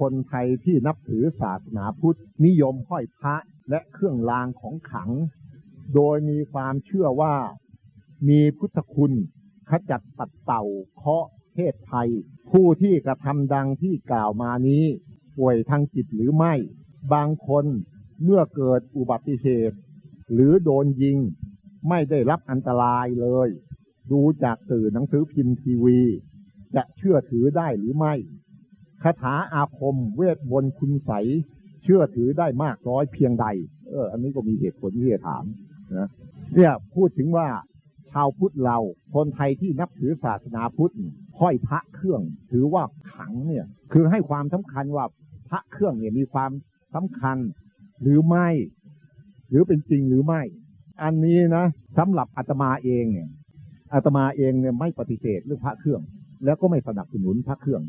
คนไทยที่นับถือศาสนาพุทธนิยมห้อยพระและเครื่องรางของขัง โดยมีความเชื่อว่ามีพุทธคุณขจัดปัดเป่าเคาะเพศภัย ผู้ที่กระทำดังที่กล่าวมานี้ป่วยทางจิตหรือไม่ บางคนเมื่อเกิดอุบัติเหตุ หรือโดนยิงไม่ได้รับอันตรายเลย ดูจากสื่อหนังสือพิมพ์ทีวี จะเชื่อถือได้หรือไม่ คาถาอาคม เวทมนต์คุณใสเชื่อถือได้มากน้อยเพียงใด เออ อันนี้ก็มีเหตุผลที่จะถามนะเนี่ยพูดถึงว่าชาวพุทธเราคนไทยที่นับถือศาสนาพุทธห้อยพระเครื่อง ถือว่าขังเนี่ย คือให้ความสำคัญว่าพระเครื่องเนี่ยมีความสำคัญหรือไม่ หรือเป็นจริงหรือไม่ อันนี้นะสำหรับอาตมาเองเนี่ยอาตมาเองเนี่ยไม่ปฏิเสธเรื่องพระเครื่อง แล้วก็ไม่สนับสนุนพระเครื่อง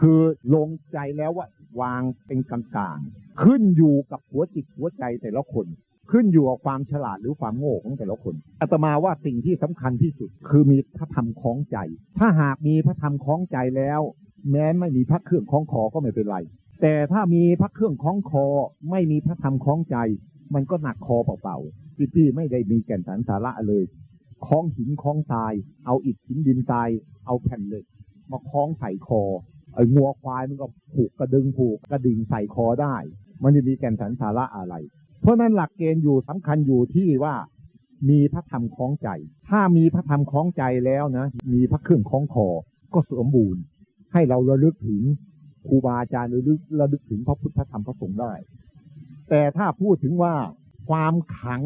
คือลงใจแล้วว่าวางเป็นกลางๆ ขึ้นอยู่กับหัวจิตหัวใจแต่ละคน ขึ้นอยู่กับความฉลาดหรือความโง่ของแต่ละคนอาตมาว่าสิ่งที่สำคัญที่สุด คือมีพระธรรมคล้องใจ ถ้าหากมีพระธรรมคล้องใจแล้ว แม้ไม่มีพระเครื่องคล้องคอก็ไม่เป็นไร แต่ถ้ามีพระเครื่องคล้องคอ ไม่มีพระธรรมคล้องใจ มันก็หนักคอเปล่าๆที่ที่ไม่ได้มีแก่นสารสาระเลยคล้องหินคล้องทราย เอาอิฐหินดินทราย เอาแผ่นเหล็กมาคล้องใส่คอ ไอ้งัวควายมันก็ผูกกระดึงผูกกระดิ่งใส่คอได้ มันจะมีแก่นสารสาระอะไร เพราะนั้นหลักเกณฑ์อยู่สำคัญอยู่ที่ว่ามีพระธรรมคล้องใจ ถ้ามีพระธรรมคล้องใจแล้วนะ มีพระเครื่องคล้องคอ ก็สมบูรณ์ ให้เราระลึกถึงครูบาอาจารย์ระลึกระลึกถึงพระพุทธธรรมพระสงฆ์ได้ แต่ถ้าพูดถึงว่าความขัง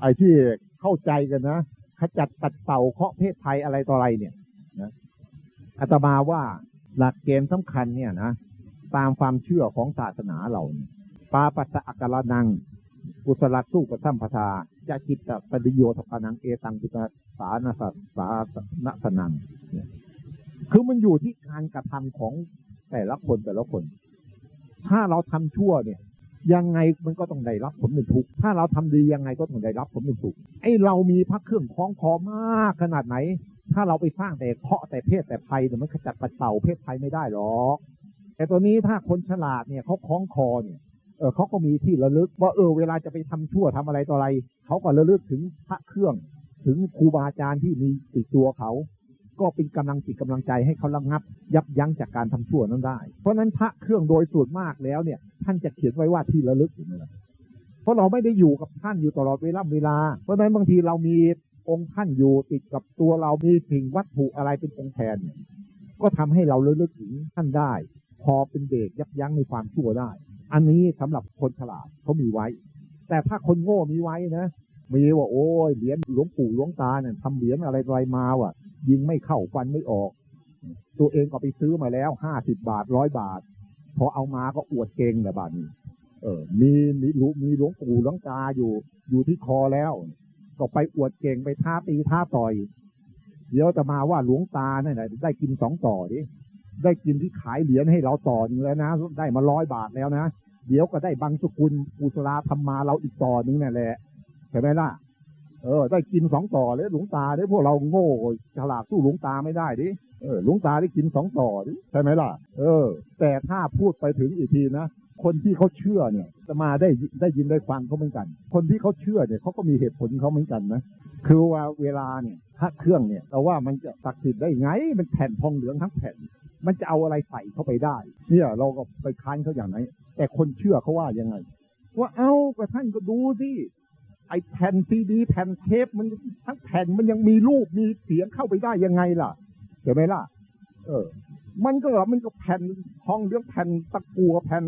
ไอ้ที่เข้าใจกันนะขจัดปัดเป่าเคาะเพศภัยอะไรต่ออะไรเนี่ยนะอาตมาว่า หลักเกณฑ์สำคัญเนี่ยนะตามความเชื่อของศาสนาเราปาปัสสะอักกะนังกุศลสู้กับสัมปทาจะจิตตปฏิโยธปานังเอตังกุตสานาสสาสนสนังคือมันอยู่ที่การกระทำของแต่ละคนแต่ละคน ถ้าเราทำชั่วเนี่ย ยังไงมันก็ต้องได้รับผลเป็นทุกข์ถ้าเราทำดียังไงก็ต้องได้รับผลเป็นสุขไอ้เรามีพระเครื่องคล้องคอมากขนาดไหน ถ้าเราไปสร้างแต่เคาะแต่เพศแต่ภัยเนี่ยมันขจัดปัดเป่าเพศภัยไม่ได้หรอกแต่ตัวนี้ถ้าคนฉลาดเนี่ยเขาคล้องคอเนี่ยเออเขาก็มีที่ระลึก ว่าเออเวลาจะไปทำชั่วทำอะไรต่ออะไรเขาก็ระลึกถึงพระเครื่อง ถึงครูบาอาจารย์ที่มีติดตัวเขา ก็เป็นกำลังจิตกำลังใจให้เขาระงับ ยับยั้งจากการทำชั่วนั้นได้ เพราะฉะนั้นพระเครื่องโดยส่วนมากแล้วเนี่ย ท่านจะเขียนไว้ว่าที่ระลึกอย่างนี้เพราะเราไม่ได้อยู่กับท่านอยู่ตลอดเวลาเวลา เพราะฉะนั้นบางทีเรามี องค์ท่านอยู่ติดกับตัวเรามีสิ่งวัตถุอะไรเป็นองค์แทนเนี่ยก็ทำให้เราระลึกถึงท่านได้ พอเป็นเบรกยับยั้งในความชั่วได้ อันนี้สำหรับคนฉลาดเขามีไว้ แต่ถ้าคนโง่มีไว้นะมีว่าโอ้ยเหรียญหลวงปู่หลวงตาเนี่ยทำเหรียญอะไรอะไรมาว่ะ ยิงไม่เข้าฟันไม่ออก ตัวเองก็ไปซื้อมาแล้วห้าสิบบาทร้อยบาท พอเอามาก็อวดเก่งแบบบานี้เออ มีมีหลวงปู่หลวงตาอยู่อยู่ที่คอแล้ว ก็ไปอวดเก่งไปท้าตีท้าต่อย เดี๋ยวจะมาว่าหลวงตาเนี่ยได้กินสองต่อดิได้กินที่ขายเหรียญให้เราต่อหนึงแล้วนะ ได้มาร้อยบาทแล้วนะ เดี๋ยวก็ได้บางสกุลกุศลาธรรมาเราอีกต่อหนึงนั่นแหละใช่ไหมล่ะ เออ ได้กินสองต่อเลยหลวงตาเด้พวกเราโง่ฉลาดสู้หลวงตาไม่ได้ดิเออหลวงตาได้กินสองต่อดิใช่ไหมล่ะ เออ แต่ถ้าพูดไปถึงอีกทีนะ คนที่เขาเชื่อเนี่ยจะมาได้ได้ยินได้ฟังเขาเหมือนกัน คนที่เขาเชื่อเนี่ยเขาก็มีเหตุผลเขาเหมือนกันนะคือว่าเวลาเนี่ยพระเครื่องเนี่ยเราว่ามันจะศักดิ์สิทธิ์ได้ไงมันแผ่นทองเหลืองทั้งแผ่น มันจะเอาอะไรใส่เข้าไปได้ เนี่ยเราก็ไปค้านเขาอย่างไหนแต่คนเชื่อเขาว่ายังไง ว่าเอ้าก็ท่านก็ดูสิไอ้แผ่นซีดีแผ่นเทปมันทั้งแผ่นมันยังมีรูปมีเสียงเข้าไปได้ยังไงล่ะเห็นไหมล่ะ เออ มันก็มันก็แผ่นทองเหลืองแผ่นตะกัวแผ่น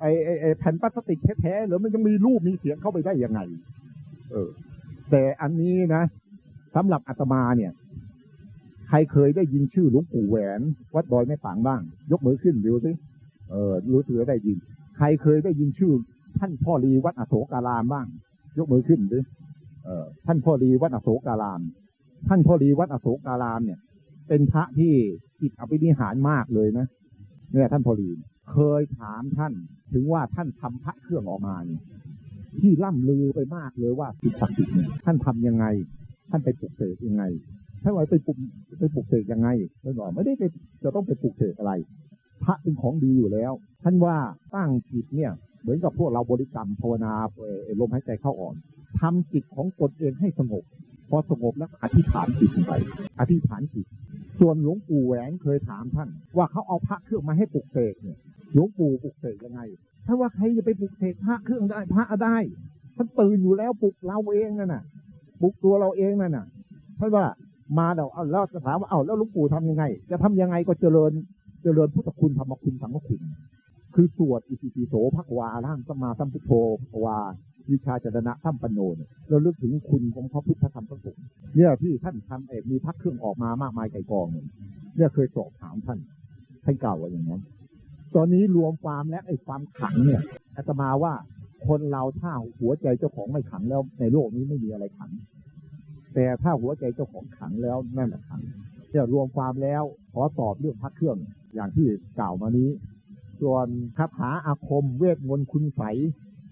ไอ้ไอ้แผ่นพลาสติกแท้ๆหรือมันยังมีรูปมีเสียงเข้าไปได้ยังไง เออ แต่อันนี้นะสำหรับอาตมาเนี่ย ใครเคยได้ยินชื่อหลวงปู่แหวน วัดดอยแม่ฝางบ้าง ยกมือขึ้นดูสิเออรู้สึกได้ยิน ใครเคยได้ยินชื่อ ท่านพ่อรีวัดอโศการามบ้าง ยกมือขึ้นดิเออท่านพ่อรีวัดอโศการาม ท่านพ่อรีวัดอโศการามเนี่ย เป็นพระที่จิตอภินิหารมากเลยนะเนี่ยท่านพ่อรี เคยถามท่านถึงว่าท่านทำพระเครื่องออกมาเนี่ยที่ล่ำลือไปมากเลยว่าจิศักดิ์สิทธิ์ท่านทำยังไง ท่านไปปลุกเสกยังไงท่านว่าไปปลุกไปปลุกเสกยังไงท่านบอกไม่ได้ไปจะต้องไปปลุกเสกอะไร พระเป็นของดีอยู่แล้ว ท่านว่าตั้งจิตเนี่ย เหมือนกับพวกเราบริกรรมภาวนาลมหายใจเข้าอ่อกทำจิตของตนเองให้สงบพอสงบแล้วอธิษฐานจิตไป อธิษฐานจิต ส่วนหลวงปู่แหวนเคยถามท่าน ว่าเขาเอาพระเครื่องมาให้ปลุกเสกเนี่ย หลวงปู่ปลุกเสกยังไง ถ้าว่าใครจะไปปลุกเสกพระเครื่องได้พระได้ท่านตื่นอยู่แล้วปลุกเราเองนั่นน่ะปลุกตัวเราเองนั่นน่ะท่านว่ามาเดี๋ยวเอาแล้วจะถามว่าเอาแล้วหลวงปู่ทำยังไง จะทำยังไงก็เจริญเจริญพุทธคุณธรรมคุณสังฆคุณ คือสวดอิติปิโสภควาร่างสมมาสัมพุทโธภควาวิชาจรณะสัมปันโนเนี่ยเราลึกถึงคุณของพระพุทธธรรมพระสงฆ์เนี่ยที่ท่านทำเอกมีพักเครื่องออกมามากมายไก่กองเนี่ยเนี่ยเคยสอบถามท่านท่านกล่าวว่าอย่างนั้น ตอนนี้รวมความและไอ้ความขังเนี่ยอาตมาว่าคนเราถ้าหัวใจเจ้าของไม่ขังแล้ว ในโลกนี้ไม่มีอะไรขัง แต่ถ้าหัวใจเจ้าของขังแล้วนั่นแหละขังเนี่ยรวมความแล้วขอตอบเรื่องพักเครื่องอย่างที่กล่าวมานี้ ส่วนคาถาอาคมเวทมนต์คุณใส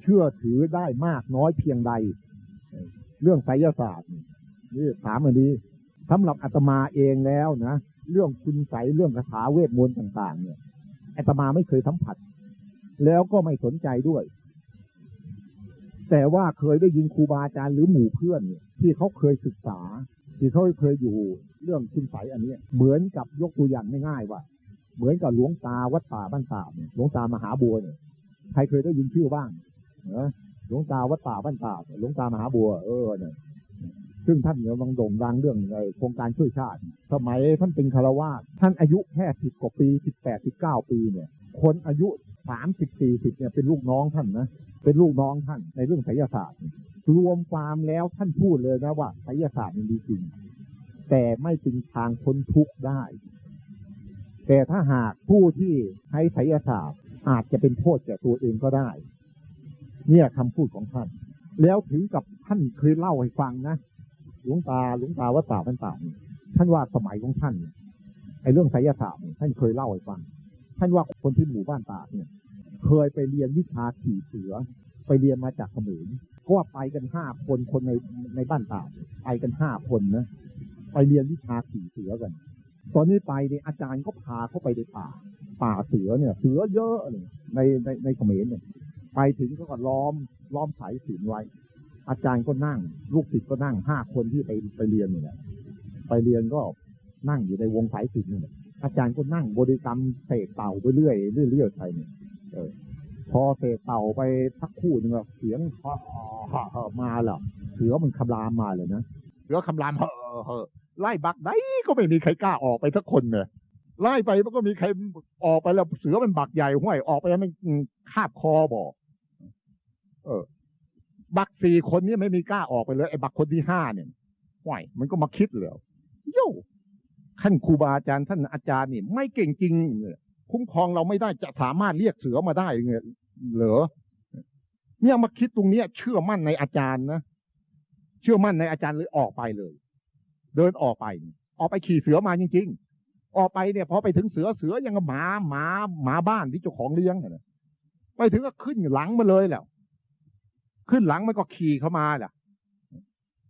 เชื่อถือได้มากน้อยเพียงใด เรื่องไสยศาสตร์นี่นี่ถามอันนี้สำหรับอาตมาเองแล้วนะ เรื่องคุณใสเรื่องคาถาเวทมนต์ต่าง ๆ เนี่ย อาตมาไม่เคยสัมผัส แล้วก็ไม่สนใจด้วย แต่ว่าเคยได้ยินครูบาอาจารย์หรือหมู่เพื่อนที่เขาเคยศึกษา ที่เขาเคยอยู่เรื่องคุณใสยอันเนี้ยเหมือนกับยกตัวอย่างง่ายๆว่า เหมือนกับหลวงตาวัดป่าบ้านตาเนี่ยหลวงตามหาบัวเนี่ยใครเคยได้ยินชื่อบ้างเนอหลวงตาวัดป่าบ้านตาหลวงตามหาบัวเออเนี่ย ซึ่งท่านเนี่ยกำลังโด่งดังเรื่องโครงการช่วยชาติ สมัยท่านเป็นคารวาสท่านอายุแค่สิบกว่าปีสิบแปดสิบเก้าปีเนี่ย คนอายุสามสิบสี่สิบเนี่ยเป็นลูกน้องท่านนะเป็นลูกน้องท่านในเรื่องไสยศาสตร์ รวมความแล้วท่านพูดเลยนะว่าไสยศาสตร์มันดีจริง แต่ไม่เป็นทางพ้นทุกข์ได้ แต่ถ้าหากผู้ที่ใช้ไสยศาสตร์อาจจะเป็นโทษแก่ตัวเองก็ได้ เนี่ยคำพูดของท่าน แล้วถึงกับท่านเคยเล่าให้ฟังนะ หลวงตาหลวงตาวัดป่าพันตานี่ท่านว่าสมัยของท่านเนี่ยไอ้เรื่องไสยศาสตร์เนี่ยท่านเคยเล่าให้ฟัง ท่านว่าคนที่หมู่บ้านตาเนี่ย เคยไปเรียนวิชาขี่เสือ ไปเรียนมาจากเขมรก็ว่าไปกันห้าคนคนในในบ้านตาไปกันห้าคนนะไปเรียนวิชาขี่เสือกัน ตอนนี้ไปเนี่ยอาจารย์ก็พาเข้าไปในป่า ป่าเสือเนี่ย เสือเยอะเลยในในในเขมรเนี่ยไปถึงเขาก็ล้อมล้อมสายสินไว้ อาจารย์ก็นั่ง ลูกศิษย์ก็นั่งห้าคนที่ไปไปเรียนเนี่ยไปเรียนก็นั่งอยู่ในวงสายสิญจนเนี่ยอาจารย์ก็นั่งบริกรรมเสกเต่าไปเรื่อยเรื่อยเรื่อยไปเนี่ยเออพอเสกเต่าไปสักคู่หนึงเสียงฮะฮะฮะมาแล้วเสือมันคำรามมาเลยนะเสือคำรามเฮอเฮอไล่บักได้ก็ไม่มีใครกล้าออกไปสักคนเลยไล่ไปมันก็มีใครออกไปแล้วเสือมันบักใหญ่ห้วยออกไปแล้วมันคาบคอบอกเออ บักสี่คนนี้ไม่มีกล้าออกไปเลยไอ้บักคนที่ห้าเนี่ยห้วยมันก็มาคิดเลยโย่ท่านครูบาอาจารย์ท่านอาจารย์นี่ ไม่เก่งจริงคุ้มครองเราไม่ได้จะสามารถเรียกเสือมาได้เงยเหรอเนี่ยมาคิดตรงเนี้ย เชื่อมั่นในอาจารย์นะเชื่อมั่นในอาจารย์เลยออกไปเลย เดินออกไป ออกไปขี่เสือมาจริง ๆ ออกไปเนี่ยพอไปถึงเสือเสือยังหมาหมาหมาบ้านที่เจ้าของเลี้ยงเนี่ยไปถึงก็ขึ้นหลังมาเลยแหละ ขึ้นหลังมันก็ขี่เข้ามาแหละ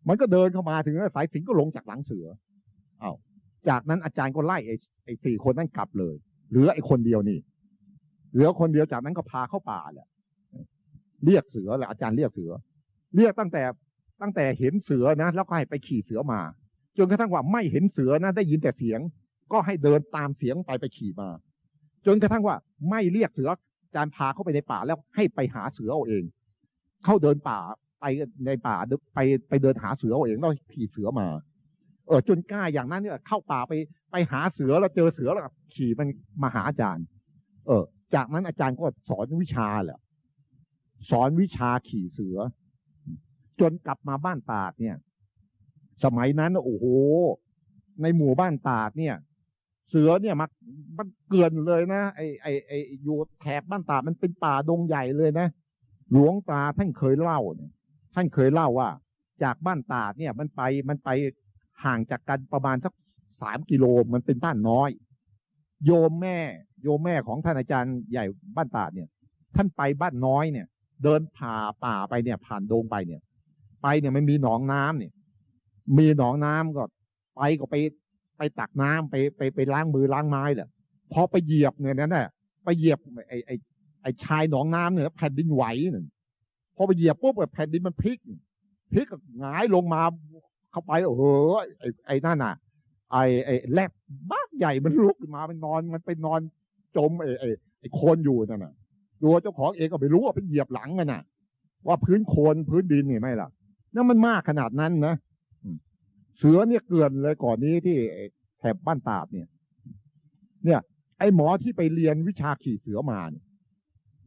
มันก็เดินเข้ามาถึงสายสิงก็ลงจากหลังเสือ เอา้าจากนั้นอาจารย์ก็ไล่ไอ้ไอ้สี่คนนั้นกลับเลย เหลือไอ้คนเดียวนี่ เหลือคนเดียวจากนั้นก็พาเข้าป่าแหละ เรียกเสือแหละอาจารย์เรียกเสือ เรียกตั้งแต่ตั้งแต่เห็นเสือนะ แล้วก็ให้ไปขี่เสือมา จนกระทั่งว่าไม่เห็นเสือนะ ได้ยินแต่เสียง ก็ให้เดินตามเสียงไปไปขี่มา จนกระทั่งว่าไม่เรียกเสืออาจารย์พาเข้าไปในป่าแล้วให้ไปหาเสือเอาเอง เข้าเดินป่าไปในป่าไปไปเดินหาเสือเอาเองแล้วขี่เสือมา เออจนกล้าอย่างนั้นเนี่ยเข้าป่าไปไปหาเสือแล้วเจอเสือแล้วขี่มันมาหาอาจารย์ เออ จากนั้นอาจารย์ก็สอนวิชาแหละสอนวิชาขี่เสือ จนกลับมาบ้านตาดเนี่ย สมัยนั้นโอ้โห ในหมู่บ้านตาดเนี่ย เสือเนี่ยมันมันเกลื่อนเลยนะไอไอไออยู่แถบบ้านตาดมันเป็นป่าดงใหญ่เลยนะ หลวงตาท่านเคยเล่าเนี่ยท่านเคยเล่าว่า จากบ้านตาดเนี่ย มันไปมันไปห่างจากกันประมาณสักสามกิโลมันเป็นบ้านน้อย โยมแม่ โยมแม่ของท่านอาจารย์ใหญ่บ้านตาดเนี่ย ท่านไปบ้านน้อยเนี่ย เดินผ่าป่าไปเนี่ย ผ่านดงไปเนี่ย ไปเนี่ยมันมีหนองน้ำเนี่ย มีหนองน้ำก็ ไปก็ไปไปตักน้ำไปไปไปล้างมือล้างไม้แหละพอไปเหยียบเนี่ยนั่นน่ะไปเหยียบไอไอ ไอ้ชายหนองน้ำเนี่ยแผ่นดินไหวเนี่ยพอไปเหยียบปุ๊บแผ่นดินมันพลิกพลิกก็หงายลงมาเข้าไปโอ้โหไอ้ไอ้นั่นน่ะ ไอ้ไอ้แรดบ้าใหญ่มันลุกขึ้นมามันนอนมันไปนอนจมไอ้ไอ้ไอ้โคนอยู่นั่นน่ะตัวเจ้าของเองก็ไม่รู้ว่าไปเหยียบหลังกันน่ะ ว่าพื้นโคลนพื้นดินนี่ไม่ล่ะนั่นมันมากขนาดนั้นนะเสือเนี่ยเกลื่อนเลยก่อนนี้ที่แถบบ้านตาดเนี่ย เนี่ย ไอ้หมอที่ไปเรียนวิชาขี่เสือมาเนี่ย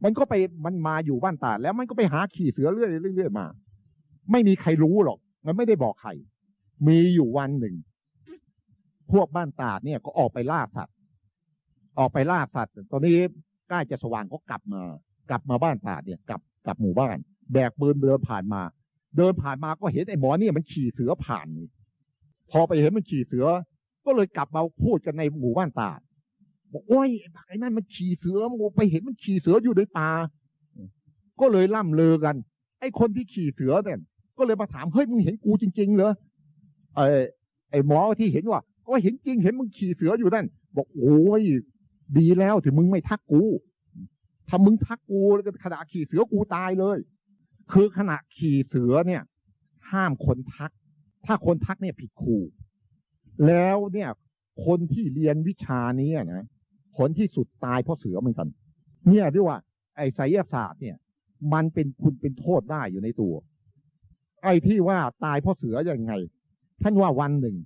มันก็ไปมันมาอยู่บ้านตาดแล้วมันก็ไปหาขี่เสือเรื่อยๆเรื่อยมา ไม่มีใครรู้หรอก มันไม่ได้บอกใคร มีอยู่วันหนึ่ง พวกบ้านตาดเนี่ยก็ออกไปล่าสัตว์ ออกไปล่าสัตว์ ตอนนี้ใกล้จะสว่างก็กลับมา กลับมาบ้านตาดเนี่ย กลับกลับหมู่บ้าน แบกปืนเดินผ่านมา เดินผ่านมาก็เห็นไอ้หมอเนี่ยมันขี่เสือผ่าน พอไปเห็นมันขี่เสือ ก็เลยกลับมาพูดกันในหมู่บ้านตาด บอกโอ้ยไอ้บักไอ้นั่นมันขี่เสือมันไปเห็นมันขี่เสืออยู่ในป่าก็เลยล่ำลือกัน ไอ้คนที่ขี่เสือเนี่ยก็เลยมาถามเฮ้ยมึงเห็นกูจริง ๆ เหรอไอ้ไอ้หมอที่เห็นว่าก็เห็นจริงเห็นมึงขี่เสืออยู่นั่น บอกโอ้ยดีแล้วถึงมึงไม่ทักกูถ้ามึงทักกูแล้วก็ขณะขี่เสือกูตายเลย คือขณะขี่เสือเนี่ย ห้ามคนทัก ถ้าคนทักเนี่ยผิดครูแล้วเนี่ย คนที่เรียนวิชานี้นะ ผลที่สุดตายเพราะเสือเหมือนกัน เนี่ยที่ว่า ไอ้ไสยศาสตร์เนี่ย มันเป็นคุณเป็นโทษได้อยู่ในตัว ไอ้ที่ว่าตายเพราะเสือยังไง ท่านว่าวันหนึ่ง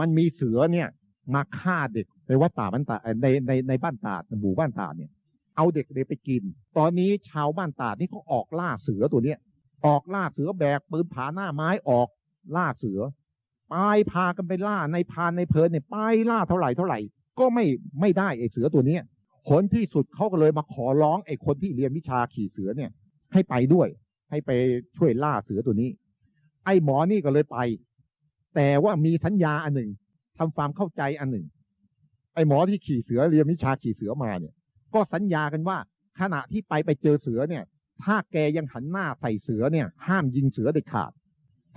มันมีเสือเนี่ย มาฆ่าเด็กในวัดป่าบ้านตาในในในบ้านตาดหมู่บ้านตาดเนี่ย เอาเด็กเด็กไปกิน ตอนนี้ชาวบ้านตาดนี่เขาออกล่าเสือตัวเนี้ย ออกล่าเสือแบกปืนผาหน้าไม้ออกล่าเสือไปพากันไปล่าในพานในเพลินเนี่ยไปล่าเท่าไหร่เท่าไหร่ ก็ไม่ไม่ได้ไอ้เสือตัวเนี้ยผลที่สุดเขาก็เลยมาขอร้องไอ้คนที่เรียนวิชาขี่เสือเนี่ย ให้ไปด้วย ให้ไปช่วยล่าเสือตัวนี้ ไอ้หมอนี่ก็เลยไป แต่ว่ามีสัญญาอันหนึ่งทำความเข้าใจอันหนึ่ง ไอ้หมอที่ขี่เสือเรียนวิชาขี่เสือมาเนี่ย ก็สัญญากันว่าขณะที่ไปไปเจอเสือเนี่ย ถ้าแกยังหันหน้าใส่เสือเนี่ย ห้ามยิงเสือเด็ดขาด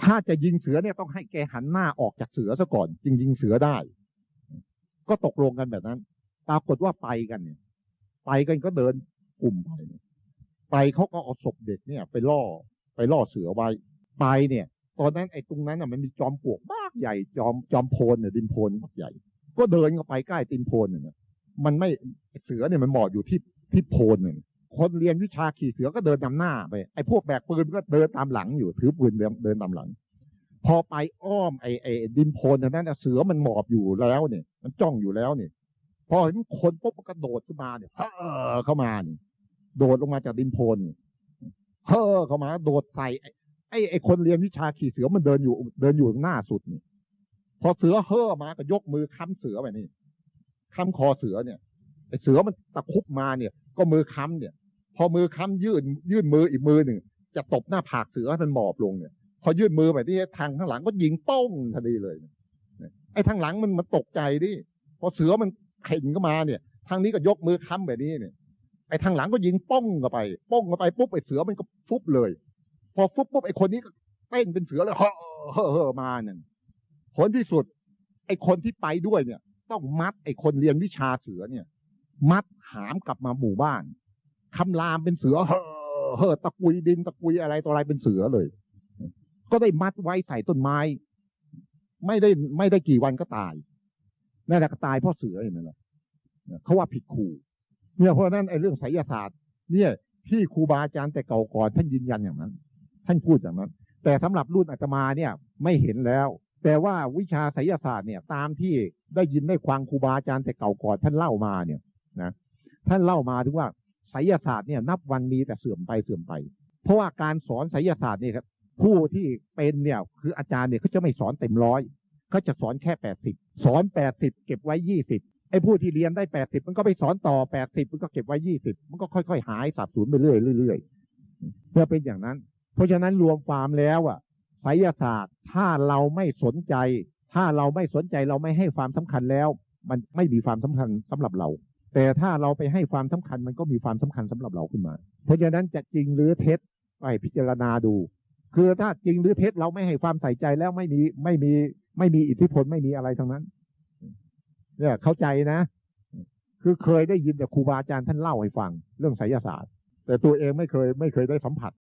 ถ้าจะยิงเสือเนี่ยต้องให้แกหันหน้าออกจากเสือซะก่อน จึงยิงเสือได้ ก็ตกลงกันแบบนั้น ปรากฏว่าไปกันเนี่ย ไปกันก็เดินกลุ่มไปไปเขาก็เอาศพเด็กเนี่ย ไปล่อไปล่อเสือไว้ไปเนี่ย ตอนนั้นไอ้ตรงนั้นน่ะมันมีจอมปลวกมากใหญ่ จอมจอมโพนเนี่ยดินโพนมากใหญ่ ก็เดินเข้าไปใกล้ตินโพนเนี่ยมันไม่เสือเนี่ยมันหมอบอยู่ที่ที่โพนหนึ่งคนเรียนวิชาขี่เสือก็เดินนำหน้าไปไอ้พวกแบกปืนก็เดินตามหลังอยู่ถือปืนเดินเดินตามหลัง พอไปอ้อมไอ้ไอ้ดินโพนนั้นน่ะเสือมันหมอบอยู่แล้วเนี่ย มันจ้องอยู่แล้วเนี่ยพอเห็นคนปุ๊บมันกระโดดขึ้นมาเนี่ยเฮ้อเข้ามาเนี่ยโดดลงมาจากดินโพนเฮ้อเข้ามา โดดใส่ไอ้ไอ้ไอ้คนเรียนวิชาขี่เสือมันเดินอยู่ เดินอยู่หน้าสุดนี่พอเสือเฮ้อมาก็ยกมือค้ำเสือไปนี่ค้ำคอเสือเนี่ยไอ้เสือมันตะคุบมาเนี่ย ก็มือค้ำเนี่ย พอมือค้ำยื่นยื่นมืออีกมือหนึ่งจะตบหน้าผากเสือให้มันหมอบลงเนี่ย พอยื่นมือไปที่ทางข้างหลังก็ยิงป้องทันทีเลย ไอ้ทางหลังมันมันตกใจดิพอเสือมันเข่งเข้ามาเนี่ย ทางนี้ก็ยกมือค้ำแบบนี้เนี่ย ไอ้ทางหลังก็ยิงป้องเข้าไป ป้องเข้าไปปุ๊บไอ้เสือมันก็ฟุบเลย พอฟุบปุ๊บไอ้คนนี้ก็เต้นเป็นเสือเลยเฮ้อเฮ้อมาเนี่ยผลที่สุด ไอ้คนที่ไปด้วยเนี่ย ต้องมัดไอ้คนเรียนวิชาเสือเนี่ย มัดหามกลับมาหมู่บ้านคำรามเป็นเสือเฮ้อเฮ้อตะกุยดินตะกุยอะไรต่ออะไรเป็นเสือเลย ก็ได้มัดไว้ใส่ต้นไม้ ไม่ได้ไม่ได้กี่วันก็ตายนั่นแหละก็ตายเพราะเสือเห็นไหมล่ะเขาว่าผิดครูเนี่ยเพราะนั้นไอ้เรื่องไสยศาสตร์ เนี่ยที่ครูบาอาจารย์แต่เก่าก่อนท่านยืนยันอย่างนั้น ท่านพูดอย่างนั้น แต่สำหรับรุ่นอาตมาเนี่ยไม่เห็นแล้ว แต่ว่าวิชาไสยศาสตร์เนี่ย ตามที่ได้ยินได้ฟังครูบาอาจารย์แต่เก่าก่อนท่านเล่ามาเนี่ยนะท่านเล่ามาถึงว่าไสยศาสตร์เนี่ยนับวันมีแต่เสื่อมไปเสื่อมไป เพราะว่าการสอนไสยศาสตร์เนี่ยครับ ผู้ที่เป็นเนี่ยคืออาจารย์เนี่ยเขาจะไม่สอนเต็มร้อยเขาจะสอนแค่แปดสิบสอนแปดสิบเก็บไว้ยี่สิบไอ้ผู้ที่เรียนได้แปดสิบมันก็ไปสอนต่อแปดสิบมันก็เก็บไว้ยี่สิบมันก็ค่อยๆ หายสับสูญไปเรื่อยๆเรื่อยๆเพื่อเป็นอย่างนั้น เพราะฉะนั้นรวมความแล้วอะไสยศาสตร์ถ้าเราไม่สนใจ ถ้าเราไม่สนใจเราไม่ให้ความสำคัญแล้ว มันไม่มีความสำคัญสำหรับเรา แต่ถ้าเราไปให้ความสำคัญมันก็มีความสำคัญสำหรับเราขึ้นมา เพราะฉะนั้นจะจริงหรือเท็จไปพิจารณาดู คือถ้าจริงหรือเท็จเราไม่ให้ความใส่ใจแล้วไม่มีไม่มีไม่มีอิทธิพลไม่มีอะไรทั้งนั้น เนี่ยเข้าใจนะ คือเคยได้ยินแต่ครูบาอาจารย์ท่านเล่าให้ฟัง เรื่องไสยศาสตร์ แต่ตัวเองไม่เคยไม่เคยได้สัมผัส